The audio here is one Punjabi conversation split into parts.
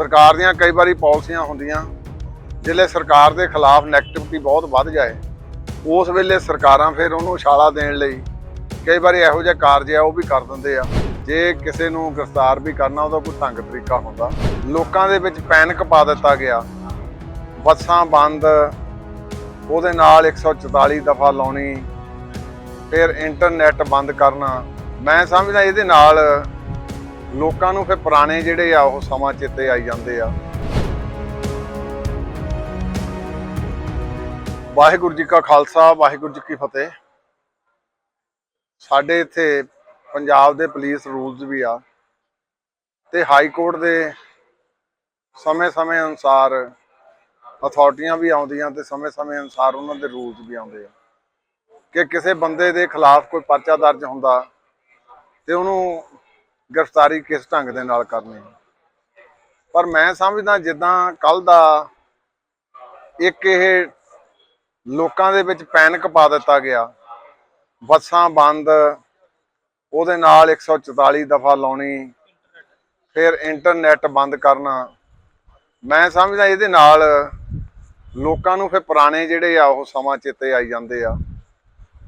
ਸਰਕਾਰ ਦੀਆਂ ਕਈ ਵਾਰੀ ਪਾਲਿਸੀਆਂ ਹੁੰਦੀਆਂ, ਜਿਹੜੇ ਸਰਕਾਰ ਦੇ ਖਿਲਾਫ ਨੈਗੇਟਿਵਿਟੀ ਬਹੁਤ ਵੱਧ ਜਾਏ, ਉਸ ਵੇਲੇ ਸਰਕਾਰਾਂ ਫਿਰ ਉਹਨੂੰ ਛਾਲਾ ਦੇਣ ਲਈ ਕਈ ਵਾਰੀ ਇਹੋ ਜਿਹੇ ਕਾਰਜ ਆ, ਉਹ ਵੀ ਕਰ ਦਿੰਦੇ ਆ। ਜੇ ਕਿਸੇ ਨੂੰ ਗ੍ਰਿਫਤਾਰ ਵੀ ਕਰਨਾ, ਉਹਦਾ ਕੋਈ ਢੰਗ ਤਰੀਕਾ ਹੁੰਦਾ। ਲੋਕਾਂ ਦੇ ਵਿੱਚ ਪੈਨਿਕ ਪਾ ਦਿੱਤਾ ਗਿਆ। ਬੱਸਾਂ ਬੰਦ, ਉਹਦੇ ਨਾਲ 144 ਦਫਾ ਲਾਉਣੀ, ਫਿਰ ਇੰਟਰਨੈਟ ਬੰਦ ਕਰਨਾ। ਮੈਂ ਸਮਝਦਾ ਇਹਦੇ ਨਾਲ ਲੋਕਾਂ ਨੂੰ ਫਿਰ ਪੁਰਾਣੇ ਜਿਹੜੇ ਆ, ਉਹ ਸਮਾਂ ਚੇਤੇ ਆਈ ਜਾਂਦੇ ਆ। ਵਾਹਿਗੁਰੂ ਜੀ ਕਾ ਖਾਲਸਾ, ਵਾਹਿਗੁਰੂ ਜੀ ਕੀ ਫਤਿਹ। ਸਾਡੇ ਇੱਥੇ ਪੰਜਾਬ ਦੇ ਪੁਲਿਸ ਰੂਲਸ ਵੀ ਆ ਤੇ ਹਾਈ ਕੋਰਟ ਦੇ ਸਮੇਂ-ਸਮੇਂ ਅਨੁਸਾਰ ਅਥਾਰਟੀਆਂ ਵੀ ਆਉਂਦੀਆਂ ਤੇ ਸਮੇਂ-ਸਮੇਂ ਅਨੁਸਾਰ ਉਹਨਾਂ ਦੇ ਰੂਲਸ ਵੀ ਆਉਂਦੇ ਆ। ਕਿ ਕਿਸੇ ਬੰਦੇ ਦੇ ਖਿਲਾਫ ਕੋਈ ਪਰਚਾ ਦਰਜ ਹੁੰਦਾ ਤੇ ਉਹਨੂੰ ਗ੍ਰਿਫਤਾਰੀ ਕਿਸ ਢੰਗ ਦੇ ਨਾਲ ਕਰਨੀ ਪਰ ਮੈਂ ਸਮਝਦਾ ਜਿੱਦਾਂ ਕੱਲ ਦਾ ਇੱਕ ਇਹ ਲੋਕਾਂ ਦੇ ਵਿੱਚ ਪੈਨਿਕ ਪਾ ਦਿੱਤਾ ਗਿਆ। ਬੱਸਾਂ ਬੰਦ, ਉਹਦੇ ਨਾਲ 144 ਦਫਾ ਲਾਉਣੀ, ਫਿਰ ਇੰਟਰਨੈਟ ਬੰਦ ਕਰਨਾ। ਮੈਂ ਸਮਝਦਾ ਇਹਦੇ ਨਾਲ ਲੋਕਾਂ ਨੂੰ ਫਿਰ ਪੁਰਾਣੇ ਜਿਹੜੇ ਆ, ਉਹ ਸਮਾਂ ਚੇਤੇ ਆਈ ਜਾਂਦੇ ਆ।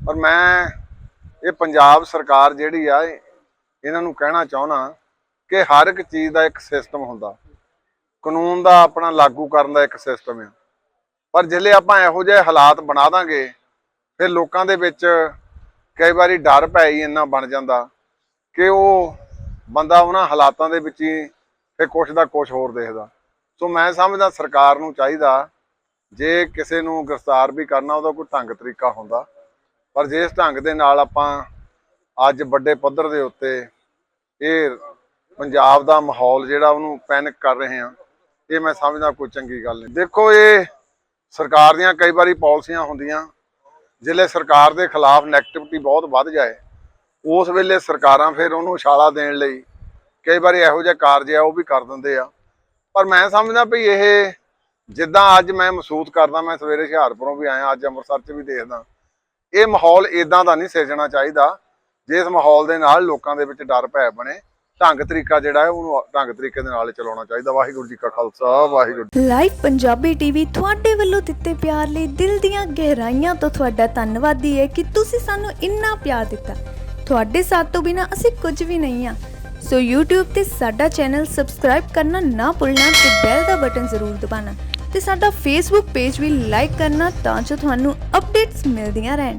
ਪਰ ਮੈਂ, ਇਹ ਪੰਜਾਬ ਸਰਕਾਰ ਜਿਹੜੀ ਆ ਇਹਨਾਂ ਨੂੰ ਕਹਿਣਾ ਚਾਹੁੰਦਾ ਕਿ ਹਰ ਇੱਕ ਚੀਜ਼ ਦਾ ਇੱਕ ਸਿਸਟਮ ਹੁੰਦਾ। ਕਾਨੂੰਨ ਦਾ ਆਪਣਾ ਲਾਗੂ ਕਰਨ ਦਾ ਇੱਕ ਸਿਸਟਮ ਆ। ਪਰ ਜਿੱਲੇ ਆਪਾਂ ਇਹੋ ਜਿਹੇ ਹਾਲਾਤ ਬਣਾ ਦਾਂਗੇ, ਫਿਰ ਲੋਕਾਂ ਦੇ ਵਿੱਚ ਕਈ ਵਾਰੀ ਡਰ ਪੈ ਹੀ ਇੰਨਾ ਬਣ ਜਾਂਦਾ ਕਿ ਉਹ ਬੰਦਾ ਉਹਨਾਂ ਹਾਲਾਤਾਂ ਦੇ ਵਿੱਚ ਹੀ ਫਿਰ ਕੁਛ ਦਾ ਕੁਛ ਹੋਰ ਦੇਖਦਾ। ਸੋ ਮੈਂ ਸਮਝਦਾ ਸਰਕਾਰ ਨੂੰ ਚਾਹੀਦਾ ਜੇ ਕਿਸੇ ਨੂੰ ਗ੍ਰਿਫਤਾਰ ਵੀ ਕਰਨਾ, ਉਹਦਾ ਕੋਈ ਢੰਗ ਤਰੀਕਾ ਹੁੰਦਾ। ਪਰ ਜੇ ਇਸ ਢੰਗ ਦੇ ਨਾਲ ਆਪਾਂ ਅੱਜ ਵੱਡੇ ਪੱਧਰ ਦੇ ਉੱਤੇ ਇਹ ਪੰਜਾਬ ਦਾ ਮਾਹੌਲ ਜਿਹੜਾ ਉਹਨੂੰ ਪੈਨਿਕ ਕਰ ਰਹੇ ਆ ਇਹ ਮੈਂ ਸਮਝਦਾ ਕੋਈ ਚੰਗੀ ਗੱਲ ਨਹੀਂ। ਦੇਖੋ ਇਹ ਸਰਕਾਰ ਦੀਆਂ ਕਈ ਵਾਰੀ ਪਾਲਿਸੀਆਂ ਹੁੰਦੀਆਂ ਜਿਹੜੇ ਸਰਕਾਰ ਦੇ ਖਿਲਾਫ ਨੈਗੇਟਿਵਿਟੀ ਬਹੁਤ ਵੱਧ ਜਾਏ, ਉਸ ਵੇਲੇ ਸਰਕਾਰਾਂ ਫਿਰ ਉਹਨੂੰ ਛਾਲਾ ਦੇਣ ਲਈ ਕਈ ਵਾਰੀ ਇਹੋ ਜਿਹੇ ਕਾਰਜ ਆ, ਉਹ ਵੀ ਕਰ ਦਿੰਦੇ ਆ। ਪਰ ਮੈਂ ਸਮਝਦਾ ਵੀ ਇਹ ਜਿੱਦਾਂ ਅੱਜ ਮੈਂ ਮਹਿਸੂਸ ਕਰਦਾ, ਮੈਂ ਸਵੇਰੇ ਹੁਸ਼ਿਆਰਪੁਰੋਂ ਵੀ ਆਇਆ, ਅੱਜ ਅੰਮ੍ਰਿਤਸਰ 'ਚ ਵੀ ਦੇਖਦਾ, ਇਹ ਮਾਹੌਲ ਇਦਾਂ ਦਾ ਨਹੀਂ ਸਿਰਜਣਾ ਚਾਹੀਦਾ। ਜਿਸ ਮਾਹੌਲ ਦੇ ਨਾਲ ਲੋਕਾਂ ਦੇ ਵਿੱਚ ਡਰ ਭੈ ਬਣੇ, ਢੰਗ ਤਰੀਕਾ ਜਿਹੜਾ ਹੈ ਉਹਨੂੰ ਢੰਗ ਤਰੀਕੇ ਦੇ ਨਾਲ ਚਲਾਉਣਾ ਚਾਹੀਦਾ। ਵਾਹਿਗੁਰੂ ਜੀ ਕਾ ਖਾਲਸਾ, ਵਾਹਿਗੁਰੂ ਲਾਈਵ ਪੰਜਾਬੀ ਟੀਵੀ ਤੁਹਾਡੇ ਵੱਲੋਂ ਦਿੱਤੇ ਪਿਆਰ ਲਈ ਦਿਲ ਦੀਆਂ ਗਹਿਰਾਈਆਂ ਤੋਂ ਤੁਹਾਡਾ ਧੰਨਵਾਦੀ ਹੈ ਕਿ ਤੁਸੀਂ ਸਾਨੂੰ ਇੰਨਾ ਪਿਆਰ ਦਿੱਤਾ। ਤੁਹਾਡੇ ਸਾਥ ਤੋਂ ਬਿਨਾ ਅਸੀਂ ਕੁਝ ਵੀ ਨਹੀਂ ਆ ਸੋ YouTube ਤੇ ਸਾਡਾ ਚੈਨਲ ਸਬਸਕ੍ਰਾਈਬ ਕਰਨਾ ਨਾ ਭੁੱਲਣਾ ਤੇ ਬੈਲ ਦਾ ਬਟਨ ਜ਼ਰੂਰ ਦਬਾਉਣਾ ਤੇ ਸਾਡਾ Facebook ਪੇਜ ਵੀ ਲਾਈਕ ਕਰਨਾ ਤਾਂ ਜੋ ਤੁਹਾਨੂੰ ਅਪਡੇਟਸ ਮਿਲਦੀਆਂ ਰਹਿਣ।